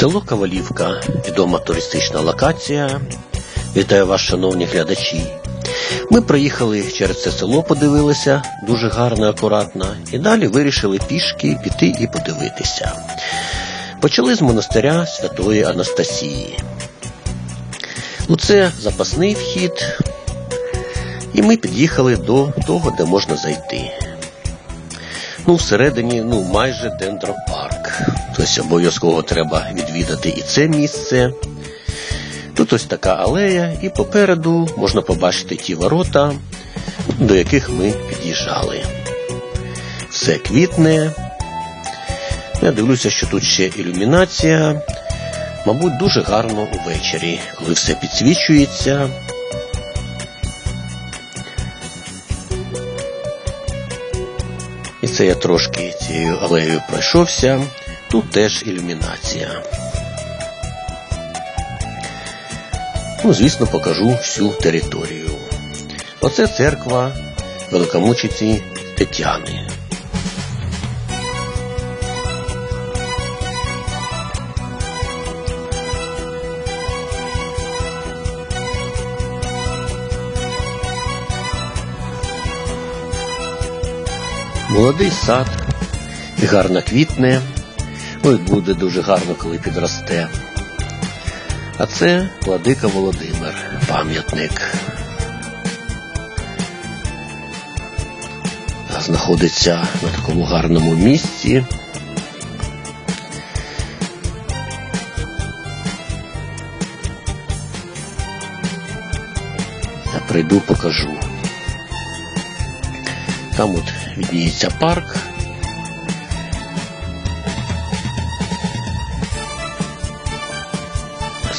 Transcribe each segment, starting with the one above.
Село Кавалівка відома туристична локація. Вітаю вас, шановні глядачі. Ми приїхали через це село, подивилися дуже гарно, акуратно, і далі вирішили пішки піти і подивитися. Почали з монастиря Святої Анастасії. Ну, це запасний вхід, і ми під'їхали до того, де можна зайти. Ну, всередині, ну, майже дендропарк. Тобто обов'язково треба відвідати і це місце. Тут ось така алея, і попереду можна побачити ті ворота, до яких ми під'їжджали. Все квітне. Я дивлюся, що тут ще ілюмінація. Мабуть, дуже гарно увечері, коли все підсвічується. І це я трошки цією алеєю пройшовся. Тут теж ілюмінація. Ну, звісно, покажу всю територію. Оце церква великомучиці Тетяни. Молодий сад, гарно квітне. Ой, буде дуже гарно, коли підросте. А це Владика Володимир, пам'ятник. Знаходиться на такому гарному місці. Я прийду, покажу. Там от відніється парк.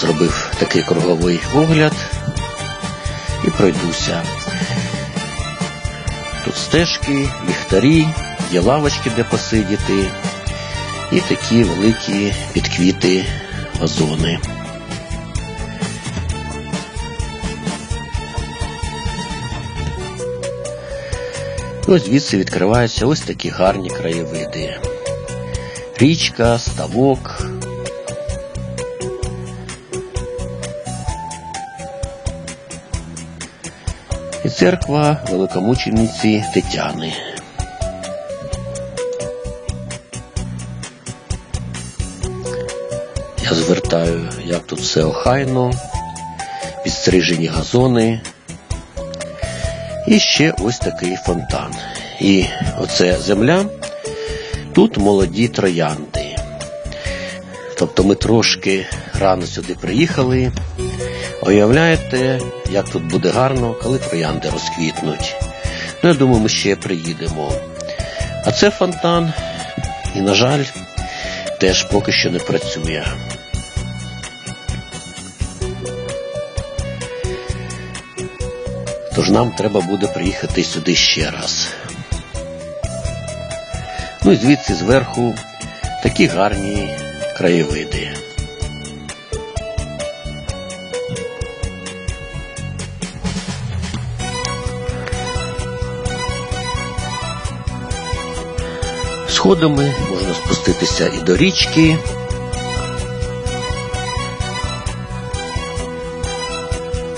Зробив такий круговий огляд і пройдуся. Тут стежки, ліхтарі, є лавочки, де посидіти, і такі великі підквіти вазони. Ось звідси відкриваються ось такі гарні краєвиди. Річка, ставок. Церква великомучениці Тетяни. Я звертаю, як тут все охайно, підстрижені газони. І ще ось такий фонтан. І оце земля. Тут молоді троянди. Тобто ми трошки рано сюди приїхали. Уявляєте, як тут буде гарно, коли троянди розквітнуть. Ну, я думаю, ми ще приїдемо. А це фонтан, і, на жаль, теж поки що не працює. Тож нам треба буде приїхати сюди ще раз. Ну і звідси зверху такі гарні краєвиди. Сходами можна спуститися і до річки.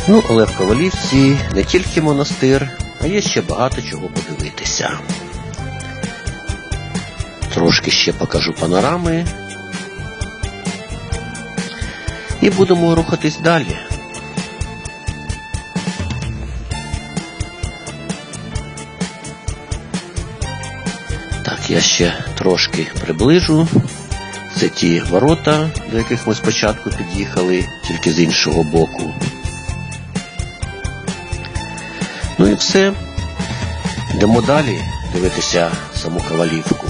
Ну, але в Ковалівці не тільки монастир, а є ще багато чого подивитися. Трошки ще покажу панорами. І будемо рухатись далі. Так, я ще трошки приближу. Це ті ворота, до яких ми спочатку під'їхали, тільки з іншого боку. Ну і все. Йдемо далі дивитися саму Ковалівку.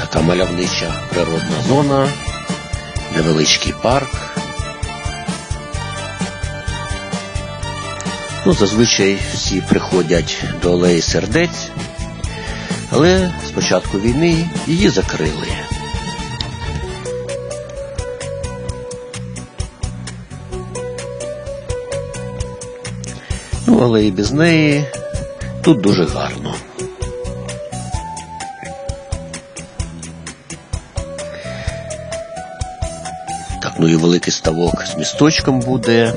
Така мальовнича природна зона, невеличкий парк. Ну, Зазвичай всі приходять до алеї сердець, але з початку війни її закрили. Ну, але і без неї тут дуже гарно. Так, ну і великий ставок з місточком буде.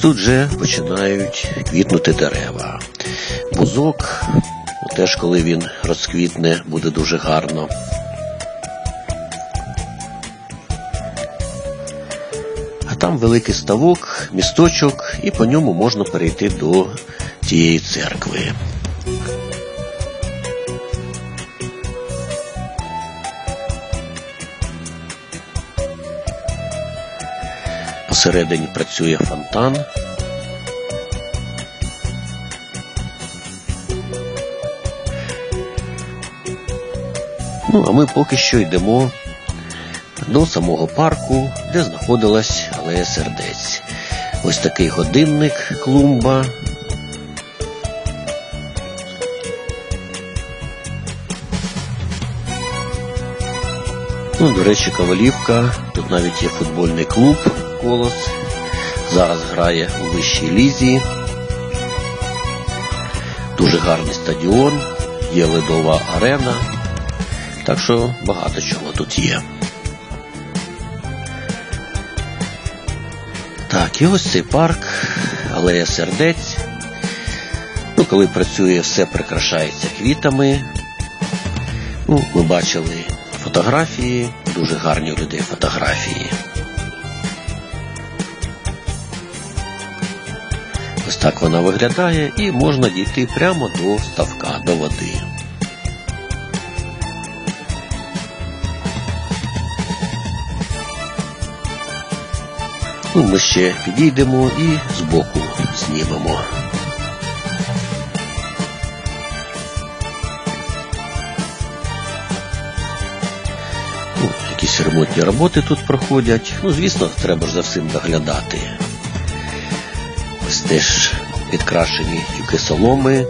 Тут вже починають квітнути дерева. Бузок, теж коли він розквітне, буде дуже гарно. А там великий ставок, місточок, і по ньому можна перейти до тієї церкви. Посередині працює фонтан. Ну, а ми поки що йдемо до самого парку, де знаходилась алея сердець. Ось такий годинник клумба. Ну, до речі, Ковалівка. Тут навіть є футбольний клуб Колос. Зараз грає у вищій лізі. Дуже гарний стадіон, є ледова арена. Так що багато чого тут є. Так, і ось цей парк, алея сердець. Ну, коли працює, все прикрашається квітами. Ну, Ми бачили фотографії, дуже гарні у людей фотографії. Ось так вона виглядає і можна дійти прямо до ставка, до води. Ну, Ми ще підійдемо і збоку знімемо. Якісь ремонтні роботи тут проходять. Ну, звісно, треба ж за всім доглядати. Ось теж підкрашені тюки соломи.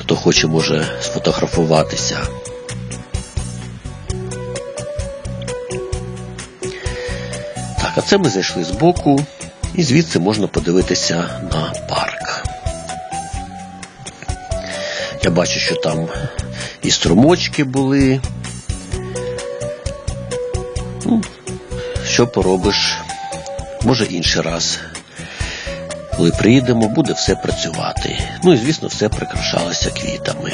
Хто хоче, може сфотографуватися. Так, а це ми зайшли з боку, і звідси можна подивитися на парк. Я бачу, що там і струмочки були. Що поробиш? Може інший раз. Коли приїдемо, буде все працювати. Ну і звісно, все прикрашалося квітами.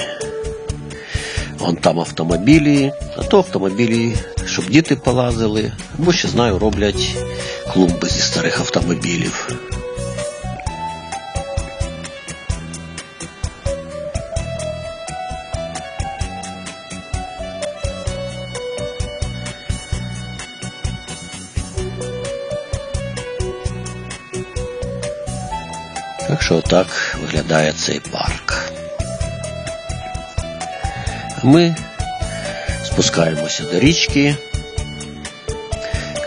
Вон там автомобілі, а то автомобілі, щоб діти полазили, або ще знаю, роблять клумби зі старих автомобілів. Що так виглядає цей парк. Ми спускаємося до річки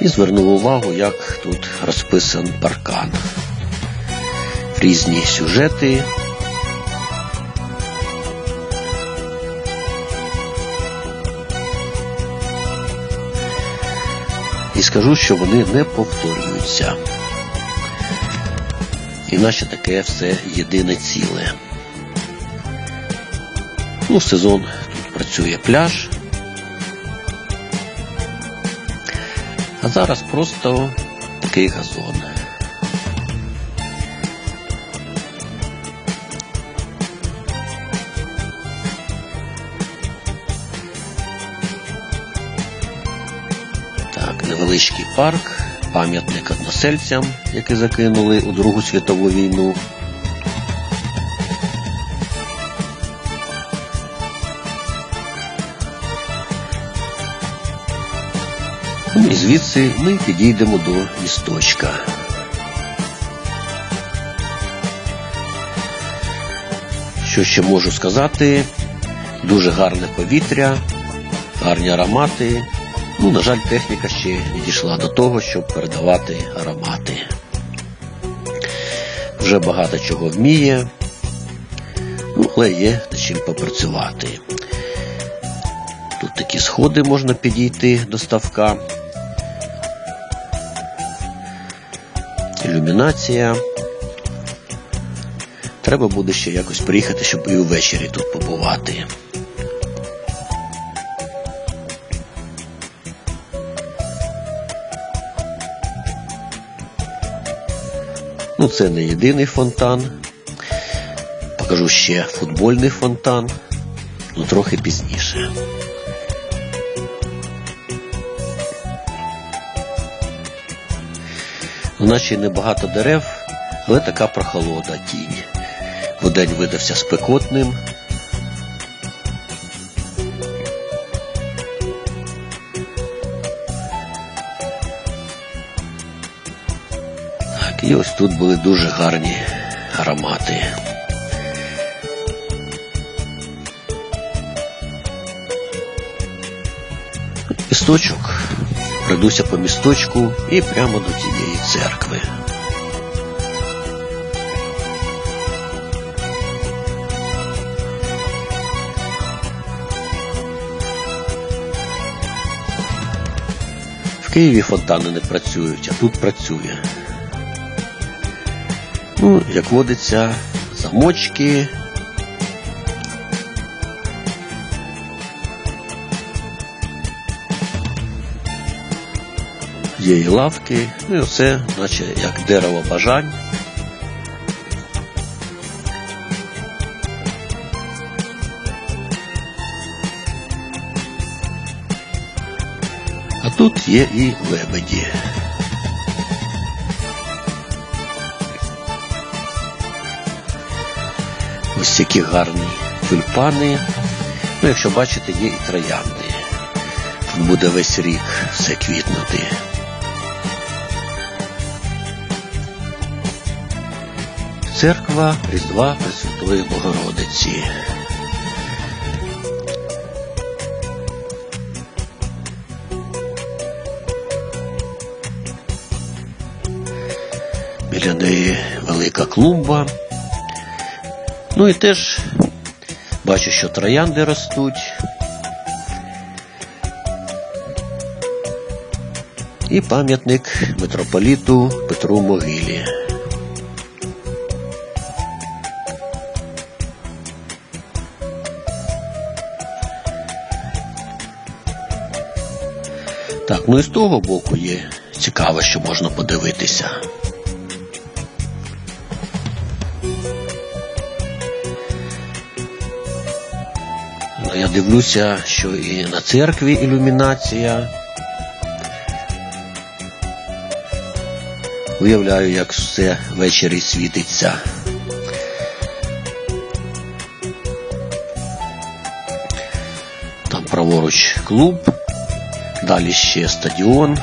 і звернув увагу, як тут розписан паркан. Різні сюжети. І скажу, що вони не повторюються. Іначе таке все єдине ціле. Ну, сезон тут працює пляж. А зараз просто такий газон. Так, невеличкий парк, пам'ятник односельцям, які закинули у Другу світову війну. Ну і звідси ми підійдемо до місточка. Що ще можу сказати? Дуже гарне повітря, гарні аромати. Ну, на жаль, техніка ще не дійшла до того, щоб передавати аромати. Вже багато чого вміє, ну, але є над чим попрацювати. Тут такі сходи можна підійти до ставка. Ілюмінація. Треба буде ще якось приїхати, щоб і ввечері тут побувати. Це не єдиний фонтан. Покажу ще футбольний фонтан, ну трохи пізніше. Наче небагато дерев, але така прохолода тінь. День видався спекотним. І ось тут були дуже гарні аромати. Місточок. Пройдуся по місточку і прямо до тієї церкви. В Києві фонтани не працюють, а тут працює. Ну, як водиться, замочки. Є і лавки, ну і все, наче як дерево бажань. А тут є і лебеді. Ось які гарні тюльпани. Ну, якщо бачите, є і троянди. Тут буде весь рік все квітнути. Церква Різдва Пресвятої Богородиці. Біля неї велика клумба. Ну і теж бачу, що троянди ростуть. І пам'ятник митрополіту Петру Могилі. Так, ну і з того боку є цікаво, що можна подивитися. Дивлюся, що і на церкві ілюмінація. Уявляю, як все ввечері світиться. Там праворуч клуб, далі ще стадіон.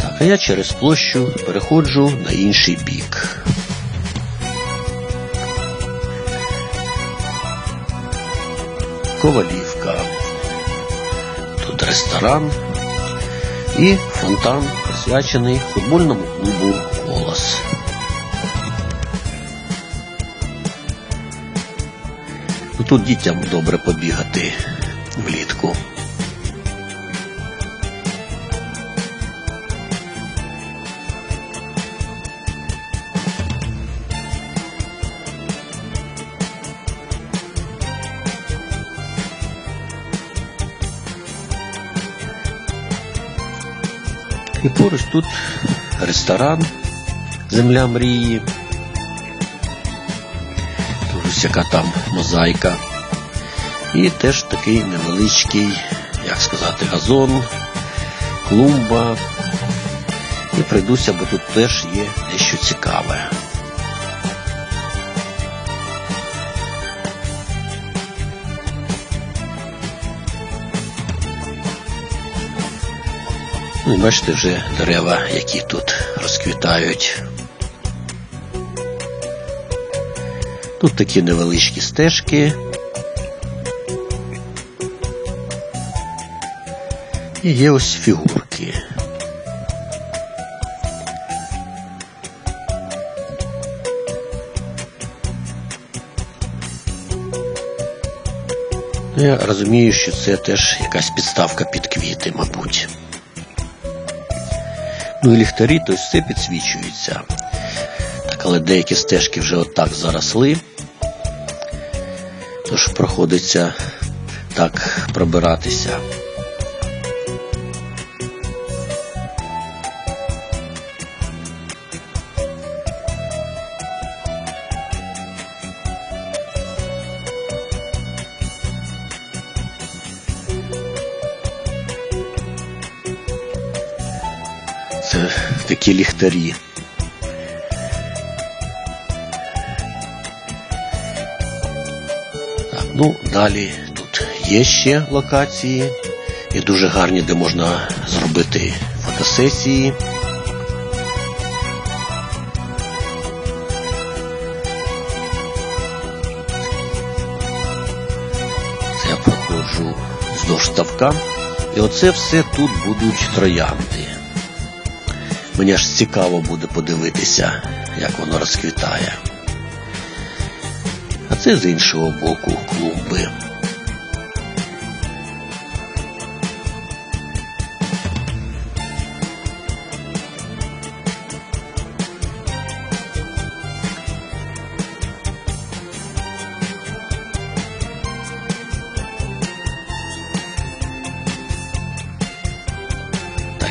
Так, а я через площу переходжу на інший бік. Ковалівка. Тут ресторан і фонтан, присвячений футбольному клубу Колос. Ну, Тут дітям добре побігати влітку. І поруч тут ресторан Земля мрії. Ось яка там мозаїка. І теж такий невеличкий, як сказати, газон, клумба. І прийдуся, бо тут теж є дещо цікаве. Ну, і бачите вже дерева, які тут розквітають. Тут такі невеличкі стежки. І є ось фігурки. Ну, Я розумію, що це теж якась підставка під квіти, мабуть. Ну і ліхтарі, то все підсвічується. Так, але деякі стежки вже отак заросли. Тож проходиться так пробиратися. Такі ліхтарі. Так, ну, далі тут є ще локації і дуже гарні, де можна зробити фотосесії. Це я проходжу вздовж ставка. І оце все тут будуть троянди. Мені аж цікаво буде подивитися, як воно розквітає. А це з іншого боку клумби.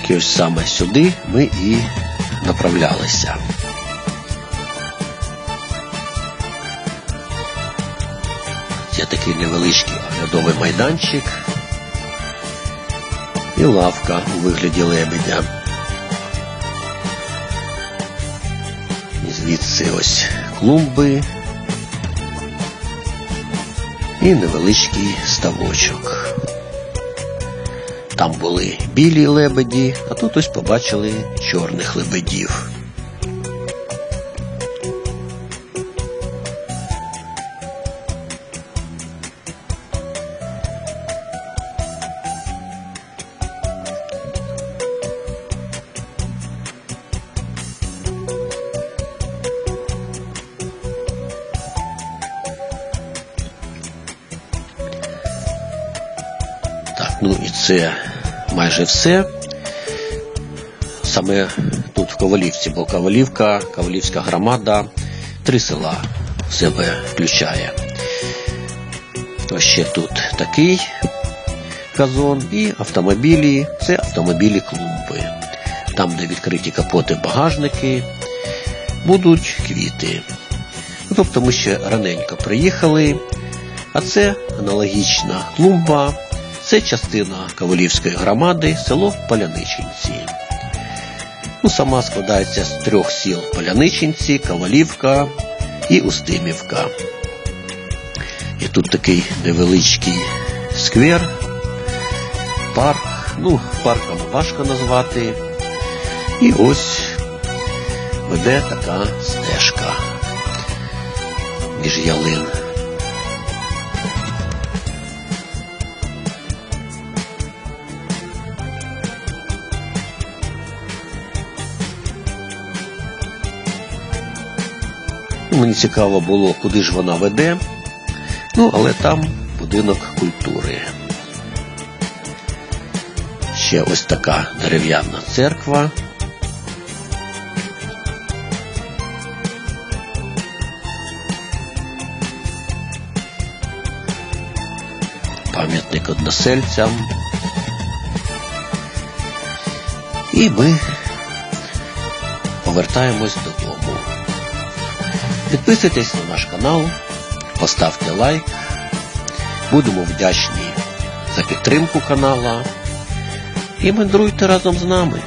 І ось саме сюди ми і направлялися. Є такий невеличкий оглядовий майданчик і лавка у вигляді лебедя. І звідси ось клумби і невеличкий ставочок. Там були білі лебеді, а тут ось побачили чорних лебедів. Ну майже все. Саме тут в Ковалівці, бо Ковалівка, Ковалівська громада, три села в себе включає. Ось ще тут такий газон і автомобілі, це автомобілі клумби. Там, де відкриті капоти багажники, будуть квіти. Ну, Тобто ми ще раненько приїхали, а це аналогічна клумба. Це частина Ковалівської громади, село Поляничинці. Ну, сама складається з трьох сіл Поляничинці, Ковалівка і Устимівка. І тут такий невеличкий сквер, парк. Ну, парком важко назвати. І ось веде така стежка між ялин. Мені цікаво було, куди ж вона веде. Ну, але там будинок культури. Ще ось така дерев'яна церква. Пам'ятник односельцям. І ми повертаємось додому. Підписуйтесь на наш канал, поставте лайк. Будемо вдячні за підтримку канала і мандруйте разом з нами.